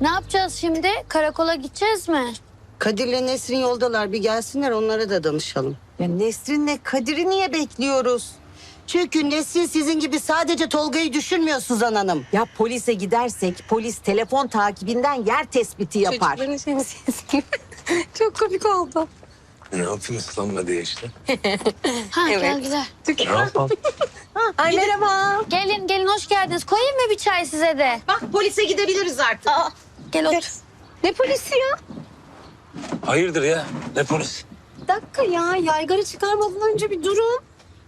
Ne yapacağız şimdi? Karakola gideceğiz mi? Kadir'le Nesrin yoldalar. Bir gelsinler onlara da danışalım. Ya Nesrin'le Kadir'i niye bekliyoruz? Çünkü Nesrin sizin gibi sadece Tolga'yı düşünmüyor Suzan Hanım. Ya polise gidersek polis telefon takibinden yer tespiti yapar. Çocukların şeyini sesini. Çok komik oldu. Ne yapayım ıslanma diye işte. Ha Evet. geldiler. Ne yapalım? Ay merhaba. Gelin gelin hoş geldiniz. Koyayım mı bir çay size de? Bak polise gidebiliriz artık. Gel otur. Ne polisi ya? Hayırdır ya? Ne polis? Bir dakika ya. Yaygara çıkarmadan önce bir durun.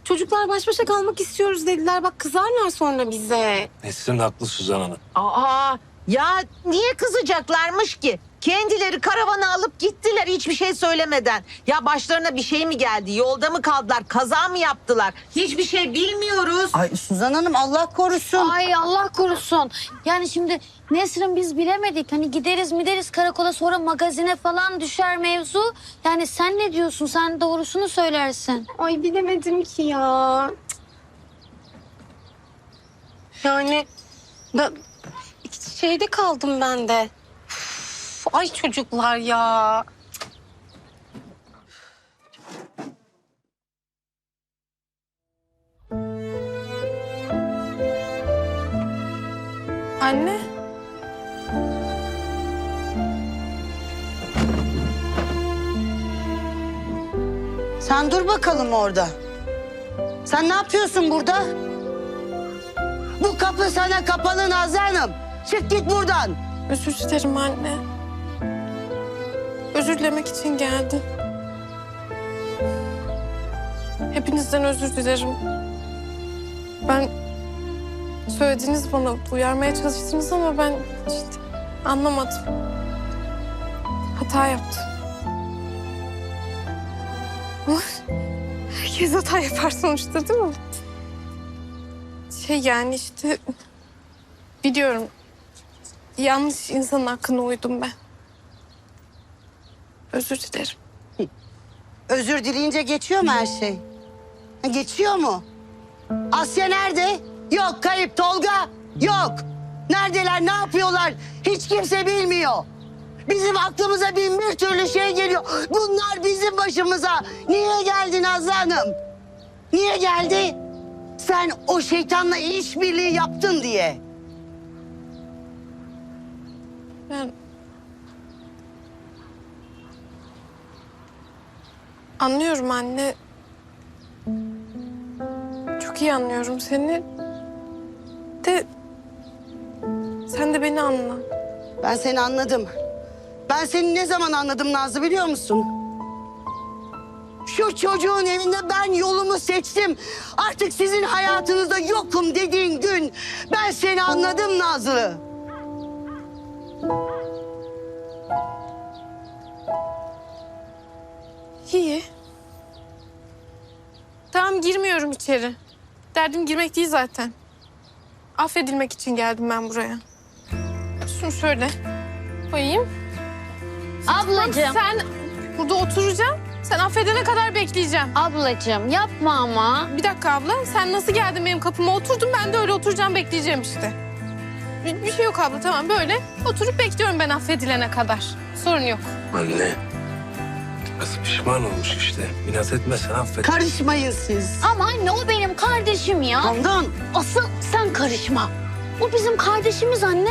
Çocuklar baş başa kalmak istiyoruz dediler. Bak kızarlar sonra bize. Nesrin haklı Suzan Hanım. Aa ya niye kızacaklarmış ki? Kendileri karavanı alıp gittiler hiçbir şey söylemeden. Ya başlarına bir şey mi geldi? Yolda mı kaldılar? Kaza mı yaptılar? Hiçbir şey bilmiyoruz. Ay Suzan Hanım Allah korusun. Ay Allah korusun. Yani şimdi Nesrin biz bilemedik. Hani gideriz mideriz karakola sonra magazine falan düşer mevzu. Yani sen ne diyorsun? Sen doğrusunu söylersin. Ay bilemedim ki ya. Yani ben iki şeyde kaldım ben de. Ay çocuklar ya. Anne. Sen dur bakalım orada. Sen ne yapıyorsun burada? Bu kapı sana kapalı Nazlı Hanım. Çık git buradan. Özür dilerim anne. Özür dilemek için geldim. Hepinizden özür dilerim. Ben söylediğiniz bana uyarmaya çalıştınız ama ben işte anlamadım. Hata yaptım. Ama herkes hata yapar sonuçta değil mi? Şey yani işte biliyorum Yanlış insanın hakkına uydum ben. Özür dilerim. Özür dileyince geçiyor mu her şey? Ha, Geçiyor mu? Asya nerede? Yok kayıp Tolga. Yok. Neredeler ne yapıyorlar? Hiç kimse bilmiyor. Bizim aklımıza bin bir türlü şey geliyor. Bunlar bizim başımıza. Niye geldi Nazlı Hanım? Niye geldi? Sen o şeytanla işbirliği yaptın diye. Ben... Anlıyorum anne. Çok iyi anlıyorum seni. De... Sen de beni anla. Ben seni anladım. Ben seni ne zaman anladım Nazlı biliyor musun? Şu çocuğun evinde ben yolumu seçtim. Artık sizin hayatınızda yokum dediğin gün ben seni anladım Nazlı. Girmiyorum içeri. Derdim girmek değil zaten. Affedilmek için geldim ben buraya. Şunu şöyle koyayım. Ablacığım. Sen burada oturacaksın. Sen affedene kadar bekleyeceğim. Ablacığım yapma ama. Bir dakika abla. Sen nasıl geldin benim kapıma oturdun. Ben de öyle oturacağım bekleyeceğim işte. Bir, bir şey yok abla tamam böyle. Oturup bekliyorum ben affedilene kadar. Sorun yok. Anne. Kız pişman olmuş işte. Minat etmesen affet. Karışmayın siz. Ama anne o benim kardeşim ya. Ondan Asıl sen karışma. O bizim kardeşimiz anne.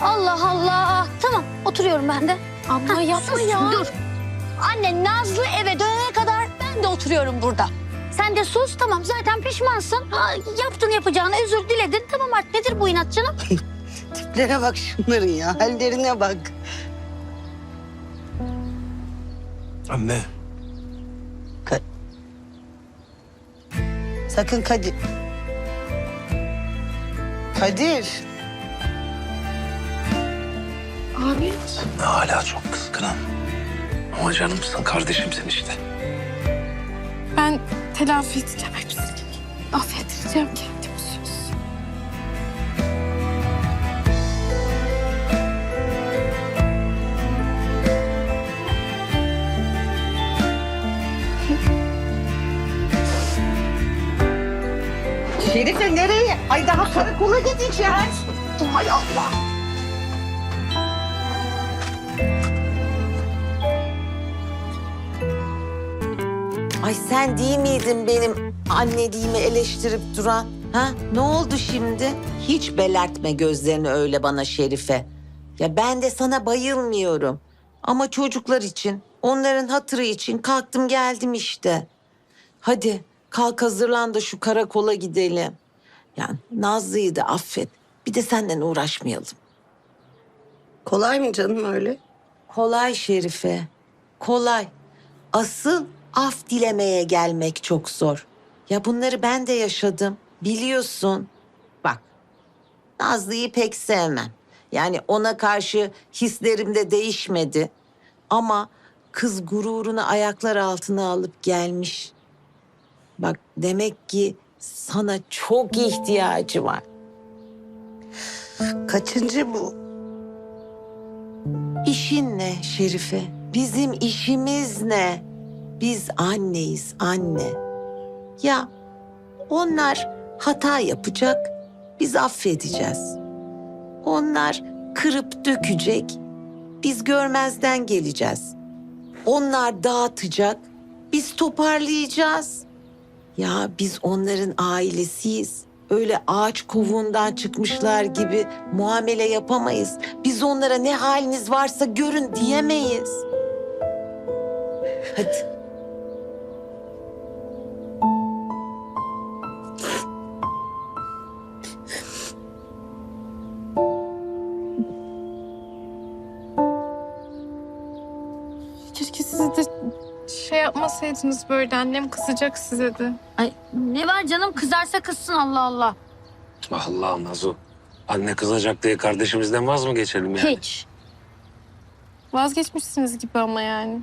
Allah Allah. Tamam oturuyorum ben de. Abla yapma sus, ya. Dur. Anne Nazlı eve dönene kadar ben de oturuyorum burada. Sen de sus tamam zaten pişmansın. Ha, yaptın yapacağını özür diledin. Tamam artık nedir bu inat canım? tiplere bak şunların ya. Hallerine bak. Anne. Sakın Kadir. Kadir. Abi. Ne hala çok kızgınım. Ama canımsın kardeşimsin işte. Ben telafi edeceğim hepsini. Affettireceğim kendimi Teyze nereye? Ay daha karakola gideceğiz. Hay Allah. Ay sen değil miydin benim anneliğimi eleştirip duran? Ha? Ne oldu şimdi? Hiç belertme gözlerini öyle bana Şerife. Ya ben de sana bayılmıyorum. Ama çocuklar için, onların hatırı için kalktım geldim işte. Hadi kalk hazırlan da şu karakola gidelim. Yani Nazlı'yı da affet. Bir de senden uğraşmayalım. Kolay mı canım öyle? Kolay Şerife. Kolay. Asıl af dilemeye gelmek çok zor. Ya bunları ben de yaşadım. Biliyorsun. Bak. Nazlı'yı pek sevmem. Yani ona karşı hislerim de değişmedi. Ama kız gururunu ayaklar altına alıp gelmiş. Bak demek ki sana çok ihtiyacı var. Kaçıncı bu? İşin ne Şerife? Bizim işimiz ne? Biz anneyiz anne. Ya onlar hata yapacak, biz affedeceğiz. Onlar kırıp dökecek, biz görmezden geleceğiz. Onlar dağıtacak, biz toparlayacağız. Ya biz onların ailesiyiz. Öyle ağaç kovuğundan çıkmışlar gibi muamele yapamayız. Biz onlara ne haliniz varsa görün diyemeyiz. Hadi. Yapmasaydınız böyle annem kızacak size de. Ay ne var canım kızarsa kızsın Allah Allah. Allah Nazo. Anne kızacak diye kardeşimizden vaz mı geçelim yani? Hiç. Vazgeçmişsiniz gibi ama yani.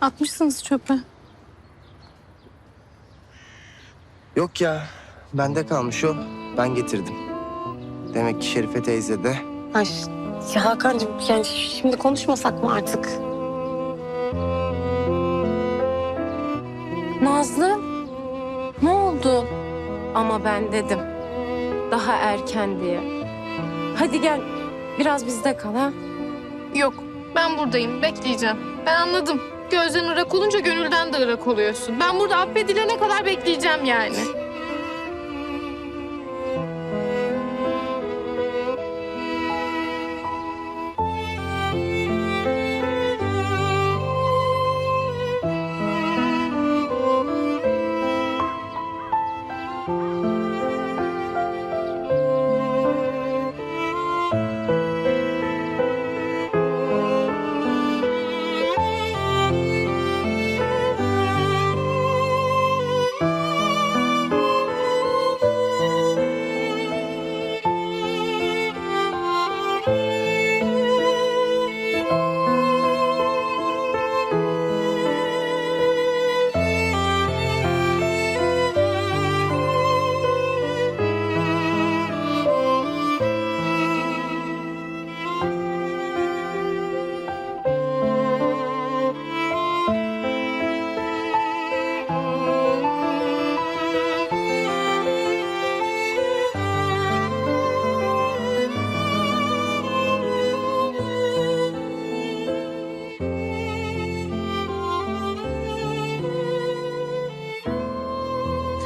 Atmışsınız çöpe. Yok ya, bende kalmış o. Ben getirdim. Demek ki Şerife teyze de Ay ya Hakan'cığım yani şimdi konuşmasak mı artık? Nazlı, ne oldu? Ama ben dedim. Daha erken diye. Hadi gel, biraz bizde kal ha. Yok ben buradayım bekleyeceğim. Ben anladım. Gözden ırak olunca gönülden de ırak oluyorsun. Ben burada affedilene kadar bekleyeceğim yani.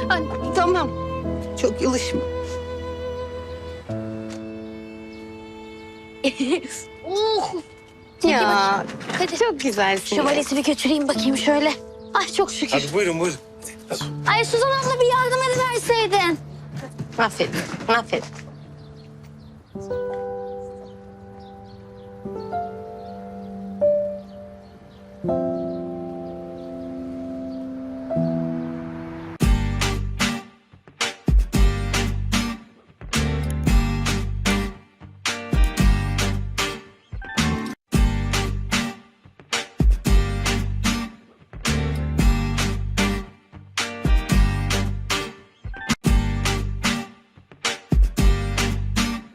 Ay, tamam. Çok yılışma. Oh. Ya Hadi. çok güzelsin. Şu valizi bir götüreyim bakayım şöyle. Ay çok şükür. Hadi buyurun buyurun. Ay Suzan abla bir yardım ediverseydin. Aferin, aferin.